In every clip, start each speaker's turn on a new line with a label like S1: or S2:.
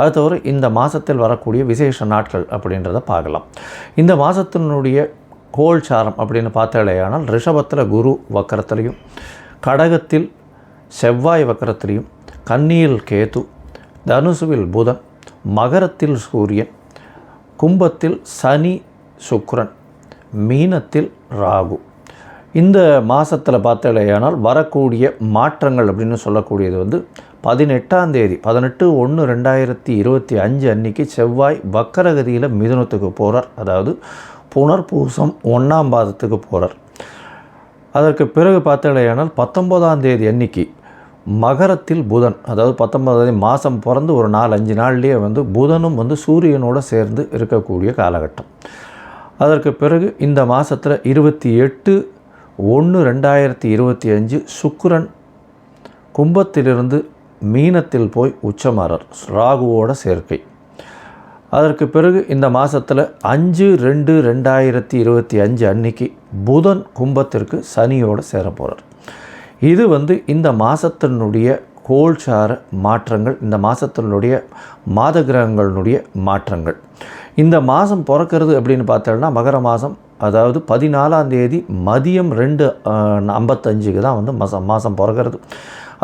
S1: அது தவிர இந்த மாதத்தில் வரக்கூடிய விசேஷ நாட்கள் அப்படின்றத பார்க்கலாம். இந்த மாதத்தினுடைய கோல் சாரம் அப்படின்னு பார்த்தாலேயானால் ரிஷபத்தில் குரு வக்கரத்துலேயும் கடகத்தில் செவ்வாய் வக்கரத்திலையும் கன்னியில் கேது தனுசுவில் புதன் மகரத்தில் சூரியன் கும்பத்தில் சனி சுக்ரன் மீனத்தில் ராகு. இந்த மாதத்தில் பார்த்தாலேயானால் வரக்கூடிய மாற்றங்கள் அப்படின்னு சொல்லக்கூடியது வந்து பதினெட்டாம் தேதி பதினெட்டு ஒன்று ரெண்டாயிரத்தி இருபத்தி அஞ்சு அன்னைக்கு செவ்வாய் வக்கரகதியில் மிதுனத்துக்கு போகிறார் அதாவது புனர்பூசம் ஒன்றாம் பாதத்துக்கு போகிறார் அதற்கு பிறகு பார்த்தாலேயானால் பத்தொம்போதாம் தேதி அன்னைக்கு மகரத்தில் புதன் அதாவது பத்தொன்பதாம் தேதி மாதம் பிறந்து ஒரு நாலு அஞ்சு நாள்லேயே வந்து புதனும் வந்து சூரியனோடு சேர்ந்து இருக்கக்கூடிய காலகட்டம். அதற்கு பிறகு இந்த மாதத்தில் இருபத்தி எட்டு ஒன்று ரெண்டாயிரத்தி இருபத்தி அஞ்சு சுக்கரன் கும்பத்திலிருந்து மீனத்தில் போய் உச்சமாறார் ராகுவோட சேர்க்கை. அதற்கு பிறகு இந்த மாதத்தில் அஞ்சு ரெண்டு ரெண்டாயிரத்தி இருபத்தி அஞ்சு அன்னைக்கு புதன் கும்பத்திற்கு சனியோடு சேர போகிறார் இது வந்து இந்த மாதத்தினுடைய கோல்சார மாற்றங்கள் இந்த மாதத்தினுடைய மாத கிரகங்களினுடைய மாற்றங்கள். இந்த மாதம் பிறக்கிறது அப்படின்னு பார்த்தோம்னா மகர மாதம் அதாவது பதினாலாம் தேதி மதியம் ரெண்டு ஐம்பத்தஞ்சுக்கு தான் வந்து மாதம் மாதம் பிறக்கிறது.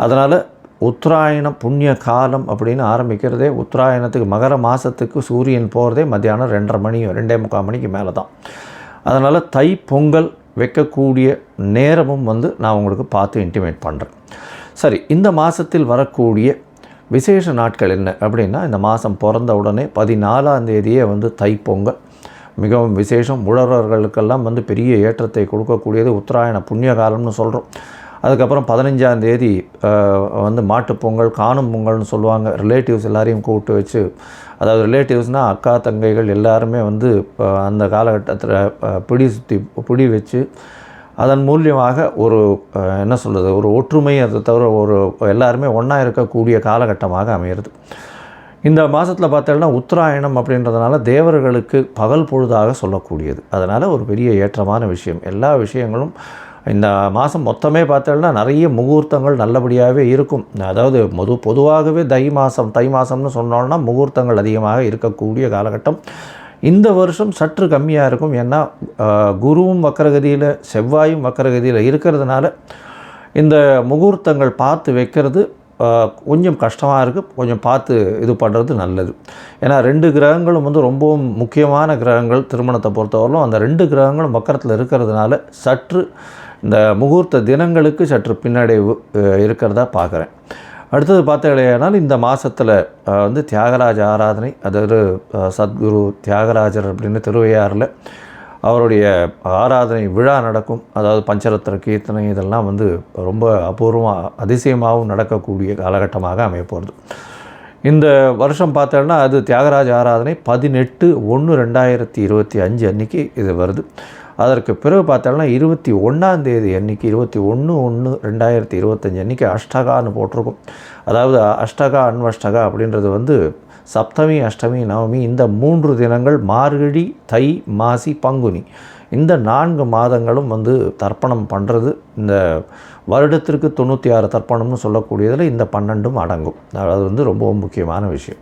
S1: அதனால் உத்தராயணம் புண்ணிய காலம் அப்படின்னு ஆரம்பிக்கிறதே உத்தராயணத்துக்கு மகர மாதத்துக்கு சூரியன் போகிறதே மத்தியானம் ரெண்டரை மணி ரெண்டே முக்கால் மணிக்கு மேலே தான் அதனால் தை பொங்கல் வைக்கக்கூடிய நேரமும் வந்து நான் உங்களுக்கு பார்த்து இன்டிமேட் பண்ணுறேன் சரி இந்த மாதத்தில் வரக்கூடிய விசேஷ நாட்கள் என்ன அப்படின்னா இந்த மாதம் பிறந்த உடனே பதினாலாம் தேதியே வந்து தைப்பொங்கல் மிகவும் விசேஷம். உழவர்களுக்கெல்லாம் வந்து பெரிய ஏற்றத்தை கொடுக்கக்கூடியது உத்தராயண புண்ணிய காலம்னு சொல்கிறோம் அதுக்கப்புறம் பதினஞ்சாம் தேதி வந்து மாட்டுப்பொங்கல் காணும் பொங்கல்னு சொல்லுவாங்க. ரிலேட்டிவ்ஸ் எல்லாரையும் கூப்பிட்டு வச்சு அதாவது ரிலேட்டிவ்ஸ்னால் அக்கா தங்கைகள் எல்லாருமே வந்து அந்த காலகட்டத்தில் பிடி சுற்றி பிடி வச்சு அதன் மூலியமாக ஒரு என்ன சொல்கிறது ஒரு ஒற்றுமை அதை தவிர ஒரு எல்லாருமே ஒன்றா இருக்கக்கூடிய காலகட்டமாக அமையிறது. இந்த மாதத்தில் பார்த்தோம்னா உத்தராயணம் அப்படின்றதுனால தேவர்களுக்கு பகல் பொழுதாக சொல்லக்கூடியது. அதனால் ஒரு பெரிய ஏற்றமான விஷயம். எல்லா விஷயங்களும் இந்த மாதம் மொத்தமே பார்த்தோம்னா நிறைய முகூர்த்தங்கள் நல்லபடியாகவே இருக்கும். அதாவது பொது பொதுவாகவே தை மாதம் தை மாதம்னு சொன்னோன்னா முகூர்த்தங்கள் அதிகமாக இருக்கக்கூடிய காலகட்டம். இந்த வருஷம் சற்று கம்மியாக இருக்கும். ஏன்னா குருவும் வக்கரகதியில் செவ்வாயும் வக்கரகதியில் இருக்கிறதுனால இந்த முகூர்த்தங்கள் பார்த்து வைக்கிறது கொஞ்சம் கஷ்டமாக இருக்குது கொஞ்சம் பார்த்து இது பண்ணுறது நல்லது. ஏன்னா ரெண்டு கிரகங்களும் வந்து ரொம்பவும் முக்கியமான கிரகங்கள். திருமணத்தை பொறுத்தவரையிலும் அந்த ரெண்டு கிரகங்களும் மக்கரத்தில் இருக்கிறதுனால சற்று இந்த முகூர்த்த தினங்களுக்கு சற்று பின்னாடி இருக்கிறதா பார்க்குறேன். அடுத்தது பார்த்தீங்கன்னா இந்த மாதத்தில் வந்து தியாகராஜ ஆராதனை அதாவது சத்குரு தியாகராஜர் அப்படின்னு திருவையாறில் அவருடைய ஆராதனை விழா நடக்கும். அதாவது பஞ்சரத்திர கீர்த்தனை இதெல்லாம் வந்து ரொம்ப அபூர்வமாக அதிசயமாகவும் நடக்கக்கூடிய காலகட்டமாக அமையப்போகிறது இந்த வருஷம் பார்த்தோன்னா அது தியாகராஜ ஆராதனை பதினெட்டு ஒன்று ரெண்டாயிரத்தி இருபத்தி அஞ்சு அன்றைக்கி இது வருது. அதற்கு பிறகு பார்த்தோம்னா இருபத்தி ஒன்றாந்தேதி அன்றைக்கி இருபத்தி ஒன்று ஒன்று ரெண்டாயிரத்தி இருபத்தஞ்சி அன்றைக்கி அஷ்டகான்னு போட்டிருக்கும். அதாவது அஷ்டகா அன்வஷ்டகா அப்படின்றது வந்து சப்தமி அஷ்டமி நவமி இந்த மூன்று தினங்கள் மார்கழி தை மாசி பங்குனி. இந்த நான்கு மாதங்களும் வந்து தர்ப்பணம் பண்ணுறது இந்த வருடத்திற்கு தொண்ணூற்றி ஆறு தர்ப்பணம்னு சொல்லக்கூடியதில் இந்த பன்னெண்டும் அடங்கும். அது வந்து ரொம்பவும் முக்கியமான விஷயம்.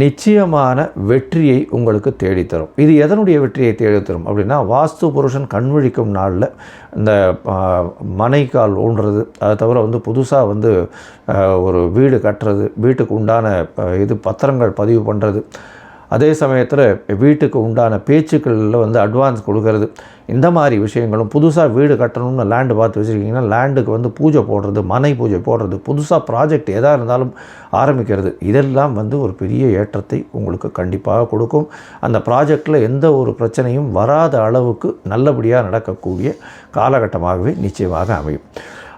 S1: நிச்சயமான வெற்றியை உங்களுக்கு தேடித்தரும். இது எதனுடைய வெற்றியை தேடித்தரும் அப்படின்னா வாஸ்து புருஷன் கண்விழிக்கும் நாளில் இந்த மனைக்கால் ஊன்றது. அதை தவிர வந்து புதுசாக வந்து ஒரு வீடு கட்டுறது வீட்டுக்கு உண்டான இது பத்திரங்கள் பதிவு பண்ணுறது அதே சமயத்தில் வீட்டுக்கு உண்டான பேச்சுக்களில் வந்து அட்வான்ஸ் கொடுக்கறது. இந்த மாதிரி விஷயங்களும் புதுசாக வீடு கட்டணும்னு லேண்டு பார்த்து வச்சுருக்கீங்கன்னா லேண்டுக்கு வந்து பூஜை போடுறது மனை பூஜை போடுறது புதுசாக ப்ராஜெக்ட் எதாக இருந்தாலும் ஆரம்பிக்கிறது இதெல்லாம் வந்து ஒரு பெரிய ஏற்றத்தை உங்களுக்கு கண்டிப்பாக கொடுக்கும். அந்த ப்ராஜெக்டில் எந்த ஒரு பிரச்சனையும் வராத அளவுக்கு நல்லபடியாக நடக்கக்கூடிய காலகட்டமாகவே நிச்சயமாக அமையும்.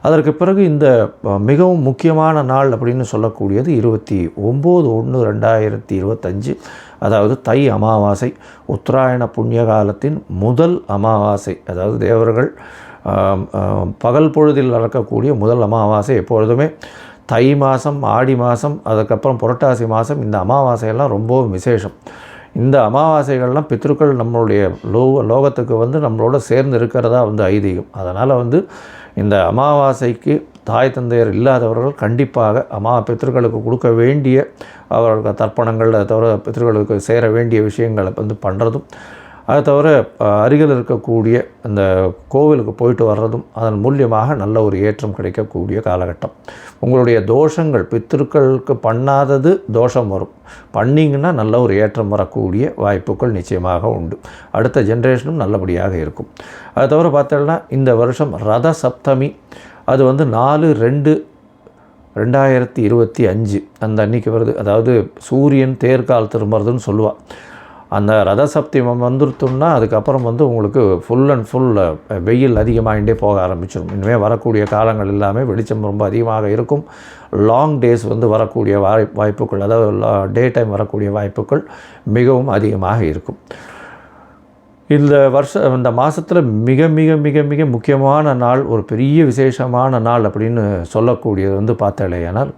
S1: அதற்கு பிறகு இந்த மிகவும் முக்கியமான நாள் அப்படின்னு சொல்லக்கூடியது இருபத்தி ஒம்பது ஒன்று ரெண்டாயிரத்தி இருபத்தஞ்சு. அதாவது தை அமாவாசை உத்தராயண புண்ணிய காலத்தின் முதல் அமாவாசை அதாவது தேவர்கள் பகல் பொழுதில் நடக்கக்கூடிய முதல் அமாவாசை எப்பொழுதுமே தை மாதம் ஆடி மாதம் அதுக்கப்புறம் புரட்டாசி மாதம் இந்த அமாவாசையெல்லாம் ரொம்பவும் விசேஷம். இந்த அமாவாசைகள்லாம் பித்ருக்கள் நம்மளுடைய லோ லோகத்துக்கு வந்து நம்மளோட சேர்ந்து இருக்கிறதா வந்து ஐதீகம். அதனால் வந்து இந்த அமாவாசைக்கு தாய் தந்தையர் இல்லாதவர்கள் கண்டிப்பாக அம்மா பித்திருக்களுக்கு கொடுக்க வேண்டிய அவர்களுக்கு தர்ப்பணங்கள் அதை தவிர பித்திருக்களுக்கு சேர வேண்டிய விஷயங்களை வந்து பண்ணுறதும் அதை தவிர அருகில் இருக்கக்கூடிய அந்த கோவிலுக்கு போயிட்டு வர்றதும் அதன் மூலியமாக நல்ல ஒரு ஏற்றம் கிடைக்கக்கூடிய காலகட்டம். உங்களுடைய தோஷங்கள் பித்திருக்களுக்கு பண்ணாதது தோஷம் வரும். பண்ணிங்கன்னா நல்ல ஒரு ஏற்றம் வரக்கூடிய வாய்ப்புகள் நிச்சயமாக உண்டு. அடுத்த ஜென்ரேஷனும் நல்லபடியாக இருக்கும். அதை தவிர பார்த்தோம்னா இந்த வருஷம் ரத சப்தமி அது வந்து நாலு ரெண்டு ரெண்டாயிரத்தி இருபத்தி அஞ்சு அந்த அன்னைக்கு வருது. அதாவது சூரியன் தேர்கால் திரும்புறதுன்னு சொல்லுவாள் அந்த ரத சப்தமம் வந்துருத்தோம்னா அதுக்கப்புறம் வந்து உங்களுக்கு ஃபுல் அண்ட் ஃபுல் வெயில் அதிகமாகிட்டே போக ஆரம்பிச்சிடும் இனிமேல் வரக்கூடிய காலங்கள் எல்லாமே வெளிச்சம் ரொம்ப அதிகமாக இருக்கும். லாங் டேஸ் வந்து வரக்கூடிய வாய் வாய்ப்புகள் அதாவது டே டைம் வரக்கூடிய வாய்ப்புகள் மிகவும் அதிகமாக இருக்கும். இந்த வருஷம் இந்த மாதத்தில் மிக மிக மிக மிக முக்கியமான நாள் ஒரு பெரிய விசேஷமான நாள் அப்படின்னு சொல்லக்கூடியது வந்து பார்த்தாலேயானால்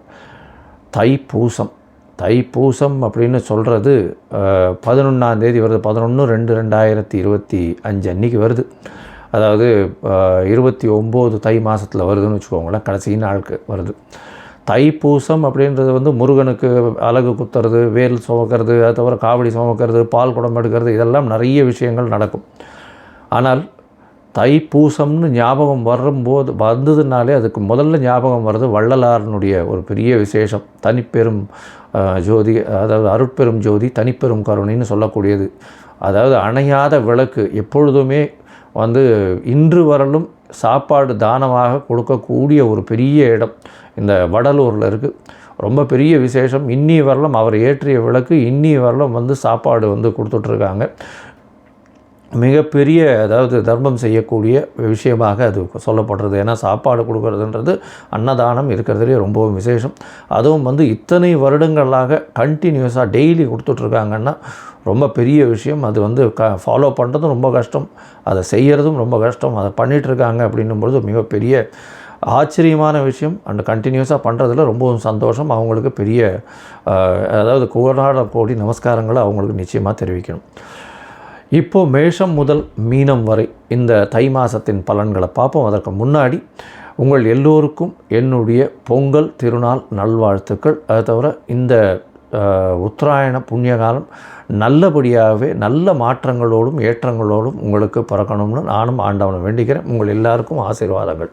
S1: தைப்பூசம். தைப்பூசம் அப்படின்னு சொல்கிறது பதினொன்றாம் தேதி வருது. பதினொன்று ரெண்டு ரெண்டாயிரத்தி இருபத்தி அஞ்சு அன்னைக்கு வருது. அதாவது இருபத்தி ஒம்பது தை மாதத்தில் வருதுன்னு வச்சுக்கோங்களேன் கடைசி நாளுக்கு வருது. தைப்பூசம் அப்படின்றது வந்து முருகனுக்கு அலகு குத்துறது வேல் சுமக்கிறது அது தவிர காவடி சுமக்கிறது பால் குடம் எடுக்கிறது இதெல்லாம் நிறைய விஷயங்கள் நடக்கும். ஆனால் தைப்பூசம்னு ஞாபகம் வரும்போது வந்ததுனாலே அதுக்கு முதல்ல ஞாபகம் வர்றது வள்ளலாரனுடைய ஒரு பெரிய விசேஷம். தனிப்பெரும் ஜோதி அதாவது அருட்பெரும் ஜோதி தனிப்பெரும் கருணைன்னு சொல்லக்கூடியது. அதாவது அணையாத விளக்கு எப்பொழுதுமே வந்து இன்று வரலும் சாப்பாடு தானமாக கொடுக்கக்கூடிய ஒரு பெரிய இடம். இந்த வடலூரில் இருக்குது ரொம்ப பெரிய விசேஷம். இன்னி வரலும் அவர் ஏற்றிய விளக்கு இன்னி வரலும் வந்து சாப்பாடு வந்து கொடுத்துட்ருக்காங்க. மிகப்பெரிய அதாவது தர்மம் செய்யக்கூடிய விஷயமாக அது சொல்லப்படுறது. ஏன்னா சாப்பாடு கொடுக்கறதுன்றது அன்னதானம் இருக்கிறதுலே ரொம்பவும் விசேஷம். அதுவும் வந்து இத்தனை வருடங்களாக கண்டினியூஸாக டெய்லி கொடுத்துட்ருக்காங்கன்னா ரொம்ப பெரிய விஷயம். அது வந்து க ஃபாலோ பண்ணுறதும் ரொம்ப கஷ்டம். அதை செய்கிறதும் ரொம்ப கஷ்டம். அதை பண்ணிகிட்ருக்காங்க அப்படின்னும்பொழுது மிகப்பெரிய ஆச்சரியமான விஷயம். அண்ட் கண்டினியூஸாக பண்ணுறதுல ரொம்பவும் சந்தோஷம். அவங்களுக்கு பெரிய அதாவது கோடான கோடி நமஸ்காரங்களை அவங்களுக்கு நிச்சயமாக தெரிவிக்கணும். இப்போ மேஷம் முதல் மீனம் வரை இந்த தை மாதத்தின் பலன்களை பார்ப்போம். அதற்கு முன்னாடி உங்கள் எல்லோருக்கும் என்னுடைய பொங்கல் திருநாள் நல்வாழ்த்துக்கள். அதை தவிர இந்த உத்தராயண புண்ணியகாலம் நல்லபடியாகவே நல்ல மாற்றங்களோடும் ஏற்றங்களோடும் உங்களுக்கு பிறக்கணும்னு நானும் ஆண்டவனை வேண்டிக்கிறேன். உங்கள் எல்லாருக்கும் ஆசீர்வாதங்கள்.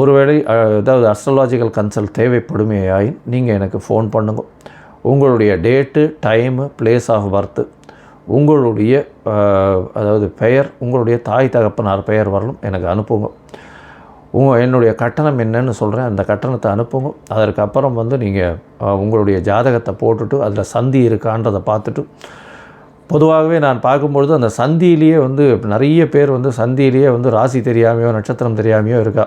S1: ஒருவேளை அதாவது அஸ்ட்ராலாஜிக்கல் கன்சல்ட் தேவைப்படுமேயாயின் நீங்கள் எனக்கு ஃபோன் பண்ணுங்க. உங்களுடைய date time place of birth உங்களுடைய அதாவது பெயர் உங்களுடைய தாய் தகப்பனார் பெயர் வரலும் எனக்கு அனுப்புங்க. உங்கள் என்னுடைய கட்டணம் என்னன்னு சொல்கிறேன் அந்த கட்டணத்தை அனுப்புங்க. அதற்கப்புறம் வந்து நீங்கள் உங்களுடைய ஜாதகத்தை போட்டுட்டு அதில் சந்தி இருக்கான்றதை பார்த்துட்டு பொதுவாகவே நான் பார்க்கும்பொழுது அந்த சந்தியிலேயே வந்து நிறைய பேர் வந்து சந்தியிலேயே வந்து ராசி தெரியாமையோ நட்சத்திரம் தெரியாமையோ இருக்கா?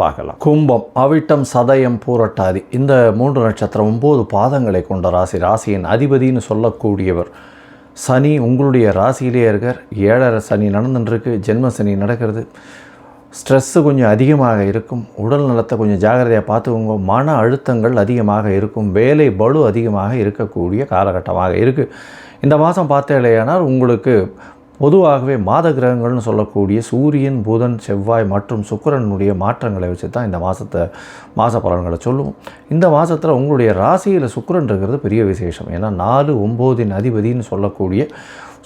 S1: பார்க்கலாம். கும்பம் அவிட்டம் சதயம் பூரட்டாதி. இந்த மூன்று நட்சத்திரம் ஒம்பது பாதங்களை கொண்ட ராசி. ராசியின் அதிபதின்னு சொல்லக்கூடியவர். சனி உங்களுடைய ராசியிலே இருக்கார். ஏழரை சனி நடந்துட்டுருக்கு. ஜென்ம சனி நடக்கிறது. ஸ்ட்ரெஸ்ஸு கொஞ்சம் அதிகமாக இருக்கும். உடல் நலத்தை கொஞ்சம் ஜாகிரதையாக பார்த்துக்கோங்க. மன அழுத்தங்கள் அதிகமாக இருக்கும். வேலை பளு அதிகமாக இருக்கக்கூடிய காலகட்டமாக இருக்குது இந்த மாதம் பார்த்தேலையானால் உங்களுக்கு பொதுவாகவே மாத கிரகங்கள்னு சொல்லக்கூடிய சூரியன் புதன் செவ்வாய் மற்றும் சுக்கிரனுடைய மாற்றங்களை வச்சு தான் இந்த மாதத்தை மாத பலன்களை சொல்லுவோம். இந்த மாதத்தில் உங்களுடைய ராசியில் சுக்கரன் இருக்கிறது பெரிய விசேஷம். ஏன்னா நாலு ஒம்போதின் அதிபதின்னு சொல்லக்கூடிய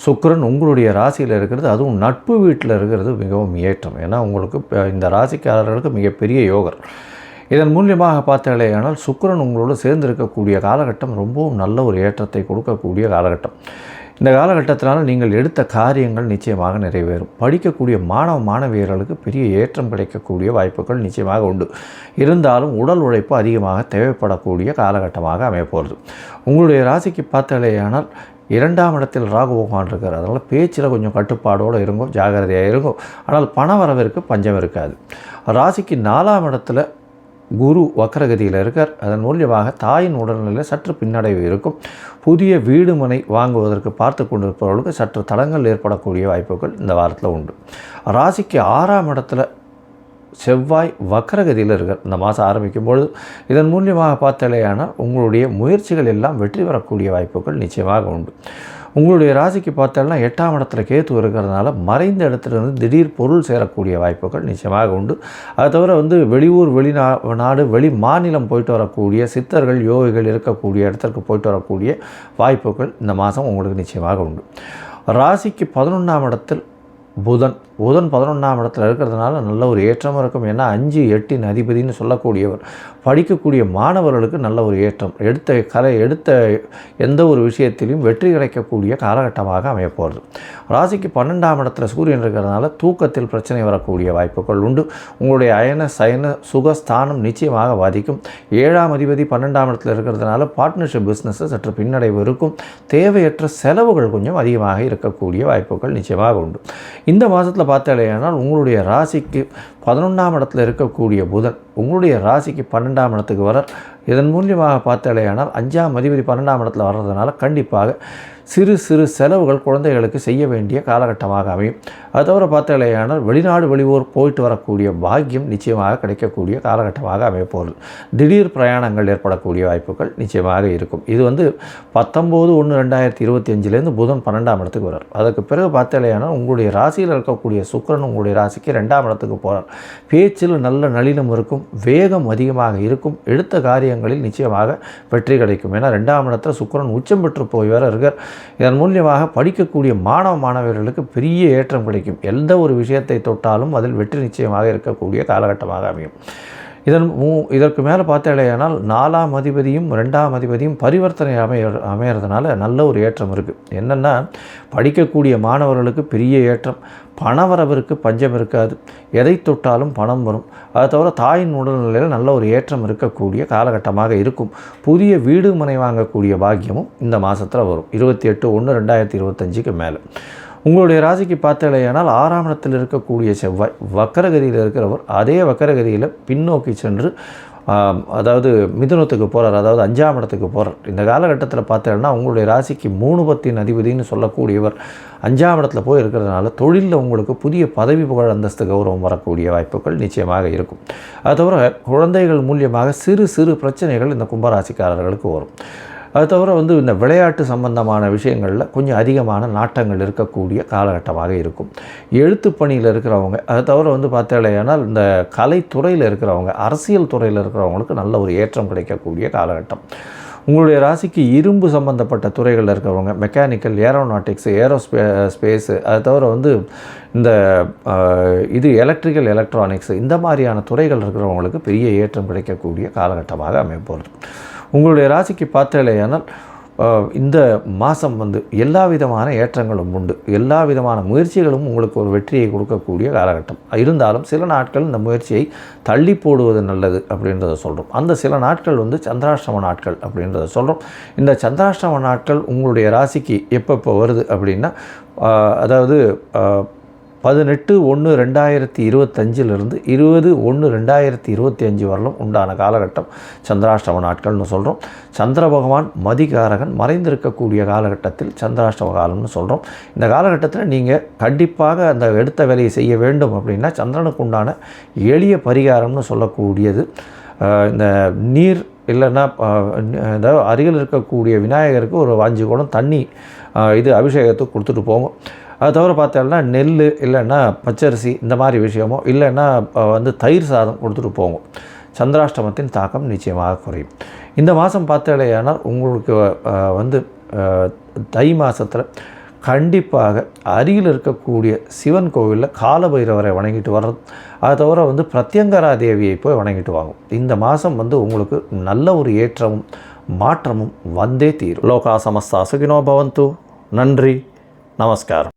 S1: சுக்கரன் உங்களுடைய ராசியில் இருக்கிறது. அதுவும் நட்பு வீட்டில் இருக்கிறது மிகவும் ஏற்றம். ஏன்னா உங்களுக்கு இந்த ராசிக்காரர்களுக்கு மிகப்பெரிய யோகர். இதன் மூலியமாக பார்த்தாலேயானால் சுக்கிரன் உங்களோடு சேர்ந்து இருக்கக்கூடிய காலகட்டம் ரொம்பவும் நல்ல ஒரு ஏற்றத்தை கொடுக்கக்கூடிய காலகட்டம். இந்த காலகட்டத்தினால் நீங்கள் எடுத்த காரியங்கள் நிச்சயமாக நிறைவேறும். படிக்கக்கூடிய மாணவ மாணவியர்களுக்கு பெரிய ஏற்றம் கிடைக்கக்கூடிய வாய்ப்புகள் நிச்சயமாக உண்டு. இருந்தாலும் உடல் உழைப்பு அதிகமாக தேவைப்படக்கூடிய காலகட்டமாக அமையப்போகிறது உங்களுடைய ராசிக்கு பார்த்தாலேயானால் இரண்டாம் இடத்தில் ராகு பகவான் இருக்கார். அதனால் பேச்சில் கொஞ்சம் கட்டுப்பாடோடு இருங்கோ ஜாகிரதையாக இருங்கோ. ஆனால் பண வரவிற்கு பஞ்சம் இருக்காது. ராசிக்கு நாலாம் இடத்துல குரு வக்கரகதியில் இருக்கார். அதன் மூலியமாக தாயின் உடல்நிலையில் சற்று பின்னடைவு இருக்கும். புதிய வீடு மனை வாங்குவதற்கு பார்த்து கொண்டிருப்பவர்களுக்கு சற்று தடங்கள் ஏற்படக்கூடிய வாய்ப்புகள் இந்த வாரத்தில் உண்டு. ராசிக்கு ஆறாம் இடத்துல செவ்வாய் வக்கரகதியில் இருக்கார். இந்த மாதம் ஆரம்பிக்கும் பொழுது இதன் மூலியமாக பார்த்தாலேயானால் உங்களுடைய முயற்சிகள் எல்லாம் வெற்றி பெறக்கூடிய வாய்ப்புகள் நிச்சயமாக உண்டு. உங்களுடைய ராசிக்கு பார்த்தாலும் எட்டாம் இடத்துல கேத்து இருக்கிறதுனால மறைந்த இடத்துலேருந்து திடீர் பொருள் சேரக்கூடிய வாய்ப்புகள் நிச்சயமாக உண்டு. அது தவிர வந்து வெளியூர் வெளிநா நாடு வெளி மாநிலம் போயிட்டு வரக்கூடிய சித்தர்கள் யோகிகள் இருக்கக்கூடிய இடத்திற்கு போயிட்டு வரக்கூடிய வாய்ப்புகள் இந்த மாதம் உங்களுக்கு நிச்சயமாக உண்டு. ராசிக்கு பதினொன்றாம் இடத்தில் புதன் புதன் பதினொன்றாம் இடத்துல இருக்கிறதுனால நல்ல ஒரு ஏற்றம் இருக்கும். ஏன்னா அஞ்சு எட்டின் அதிபதினு சொல்லக்கூடியவர். படிக்கக்கூடிய மாணவர்களுக்கு நல்ல ஒரு ஏற்றம். எடுத்த கலை எடுத்த எந்த ஒரு விஷயத்திலையும் வெற்றி கிடைக்கக்கூடிய காலகட்டமாக அமையப்போகிறது ராசிக்கு பன்னெண்டாம் இடத்துல சூரியன் இருக்கிறதுனால தூக்கத்தில் பிரச்சனை வரக்கூடிய வாய்ப்புகள் உண்டு. உங்களுடைய அயன சயன சுகஸ்தானம் நிச்சயமாக பாதிக்கும். ஏழாம் அதிபதி பன்னெண்டாம் இடத்துல இருக்கிறதுனால பார்ட்னர்ஷிப் பிஸ்னஸில் சற்று பின்னடைவு இருக்கும். தேவையற்ற செலவுகள் கொஞ்சம் அதிகமாக இருக்கக்கூடிய வாய்ப்புகள் நிச்சயமாக உண்டு. இந்த மாதத்தில் பார்த்தாலேயானால் உங்களுடைய ராசிக்கு பதினொன்றாம் இடத்துல இருக்கக்கூடிய புதன் உங்களுடைய ராசிக்கு பன்னெண்டாம் இடத்துக்கு வர இதன் மூலியமாக பார்த்தாலேயானால் அஞ்சாம் அதிபதி பன்னெண்டாம் இடத்துல வர்றதுனால கண்டிப்பாக சிறு சிறு செலவுகள் குழந்தைகளுக்கு செய்ய வேண்டிய காலகட்டமாக அமையும். அது தவிர பார்த்தாலேயானால் வெளிநாடு வெளியூர் போயிட்டு வரக்கூடிய பாக்கியம் நிச்சயமாக கிடைக்கக்கூடிய காலகட்டமாக அமையப்போகுது. திடீர் பிரயாணங்கள் ஏற்படக்கூடிய வாய்ப்புகள் நிச்சயமாக இருக்கும். இது வந்து பத்தொம்போது ஒன்று ரெண்டாயிரத்தி இருபத்தி அஞ்சுலேருந்து புதன் பன்னெண்டாம் இடத்துக்கு வரார் அதுக்கு பிறகு பார்த்தாலேயானால் உங்களுடைய ராசியில் இருக்கக்கூடிய சுக்கிரன் உங்களுடைய ராசிக்கு ரெண்டாம் இடத்துக்கு போகிறார் பேச்சில் நல்ல நளினம் இருக்கும் வேகம் அதிகமாக இருக்கும் எடுத்த காரியங்களில் நிச்சயமாக வெற்றி கிடைக்கும். ஏன்னா ரெண்டாம் இடத்துல சுக்கிரன் உச்சம் பெற்று போய் வேற இருக்கார். இதன் மூலியமாக படிக்கக்கூடிய மாணவ மாணவர்களுக்கு பெரிய ஏற்றம் கிடைக்கும். எந்த ஒரு விஷயத்தை தொட்டாலும் அதில் வெற்றி நிச்சயமாக இருக்கக்கூடிய காலகட்டமாக அமையும். இதன் மூ இதற்கு மேலே பார்த்தாலேயானால் நாலாம் அதிபதியும் ரெண்டாம் அதிபதியும் பரிவர்த்தனை அமைய அமையிறதுனால நல்ல ஒரு ஏற்றம் இருக்குது என்னென்னா படிக்கக்கூடிய மாணவர்களுக்கு பெரிய ஏற்றம். பணவரவிற்கு பஞ்சம் இருக்காது. எதை தொட்டாலும் பணம் வரும். அதை தவிர தாயின் உடல்நிலையில் நல்ல ஒரு ஏற்றம் இருக்கக்கூடிய காலகட்டமாக இருக்கும். புதிய வீடு மனை வாங்கக்கூடிய பாக்கியமும் இந்த மாதத்தில் வரும். இருபத்தி எட்டு ஒன்று ரெண்டாயிரத்தி இருபத்தஞ்சுக்கு மேலே. உங்களுடைய ராசிக்கு பார்த்தாலேயானால் ஆறாம் இடத்தில் இருக்கக்கூடிய செவ்வாய் வக்கரகதியில் இருக்கிறவர் அதே வக்கரகதியில் பின்னோக்கி சென்று அதாவது மிதுனத்துக்கு போகிறார் அதாவது அஞ்சாம் இடத்துக்கு போகிறார் இந்த காலகட்டத்தில் பார்த்தீங்கன்னா உங்களுடைய ராசிக்கு மூணு பத்தின் அதிபதினு சொல்லக்கூடியவர் அஞ்சாம் இடத்துல போய் இருக்கிறதுனால தொழிலில் உங்களுக்கு புதிய பதவி புகழ் அந்தஸ்து கௌரவம் வரக்கூடிய வாய்ப்புகள் நிச்சயமாக இருக்கும். அது தவிர குழந்தைகள் மூலியமாக சிறு சிறு பிரச்சனைகள் இந்த கும்பராசிக்காரர்களுக்கு வரும். அது தவிர வந்து இந்த விளையாட்டு சம்பந்தமான விஷயங்களில் கொஞ்சம் அதிகமான நாட்டங்கள் இருக்கக்கூடிய காலகட்டமாக இருக்கும். எழுத்து பணியில் இருக்கிறவங்க அது தவிர வந்து பார்த்தாலேயானால் இந்த கலைத்துறையில் இருக்கிறவங்க அரசியல் துறையில் இருக்கிறவங்களுக்கு நல்ல ஒரு ஏற்றம் கிடைக்கக்கூடிய காலகட்டம். உங்களுடைய ராசிக்கு இரும்பு சம்பந்தப்பட்ட துறைகளில் இருக்கிறவங்க மெக்கானிக்கல் ஏரோநாட்டிக்ஸ் ஏரோஸ்பே ஸ்பேஸு அது தவிர வந்து இந்த இது எலக்ட்ரிக்கல் எலக்ட்ரானிக்ஸ் இந்த மாதிரியான துறைகள் இருக்கிறவங்களுக்கு பெரிய ஏற்றம் கிடைக்கக்கூடிய காலகட்டமாக அமைப்போகிறது உங்களுடைய ராசிக்கு பார்த்தாலேயானால் இந்த மாதம் வந்து எல்லா விதமான ஏற்றங்களும் உண்டு. எல்லா விதமான முயற்சிகளும் உங்களுக்கு ஒரு வெற்றியை கொடுக்கக்கூடிய காலகட்டம். இருந்தாலும் சில நாட்கள் இந்த முயற்சியை தள்ளி போடுவது நல்லது அப்படின்றத சொல்கிறோம் அந்த சில நாட்கள் வந்து சந்திராஷ்டம நாட்கள் அப்படின்றத சொல்கிறோம் இந்த சந்திராஷ்டம நாட்கள் உங்களுடைய ராசிக்கு எப்பப்போ வருது அப்படின்னா அதாவது பதினெட்டு ஒன்று ரெண்டாயிரத்தி இருபத்தஞ்சிலிருந்து இருபது ஒன்று ரெண்டாயிரத்தி இருபத்தி அஞ்சு வரலும் உண்டான காலகட்டம். சந்திராஷ்டம நாட்கள்னு சொல்கிறோம் சந்திர பகவான் மதிகாரகன் மறைந்திருக்கக்கூடிய காலகட்டத்தில் சந்திராஷ்டம காலம்னு சொல்கிறோம் இந்த காலகட்டத்தில் நீங்கள் கண்டிப்பாக அந்த எடுத்த வேலையை செய்ய வேண்டும் அப்படின்னா சந்திரனுக்கு உண்டான எளிய பரிகாரம்னு சொல்லக்கூடியது. இந்த நீர் இல்லைன்னா ஆஹ், அருகில் இருக்கக்கூடிய விநாயகருக்கு ஒரு அஞ்சு குடம் தண்ணி இது அபிஷேகத்துக்கு கொடுத்துட்டு போவோம் அது தவிர பார்த்தோம்னா நெல் இல்லைன்னா பச்சரிசி இந்த மாதிரி விஷயமோ இல்லைன்னா வந்து தயிர் சாதம் கொடுத்துட்டு போவோம் சந்திராஷ்டமத்தின் தாக்கம் நிச்சயமாக குறையும். இந்த மாதம் பார்த்தாலேயானால் உங்களுக்கு வந்து தை மாதத்தில் கண்டிப்பாக அருகில் இருக்கக்கூடிய சிவன் கோவிலில் காலபைரவரை வணங்கிட்டு வர்றது அது தவிர வந்து பிரத்யங்கரா தேவியை போய் வணங்கிட்டு வாங்கும். இந்த மாதம் வந்து உங்களுக்கு நல்ல ஒரு ஏற்றமும் மாற்றமும் வந்தே தீரும். லோகா சமஸ்தா சுகினோ பவந்து. நன்றி. நமஸ்காரம்.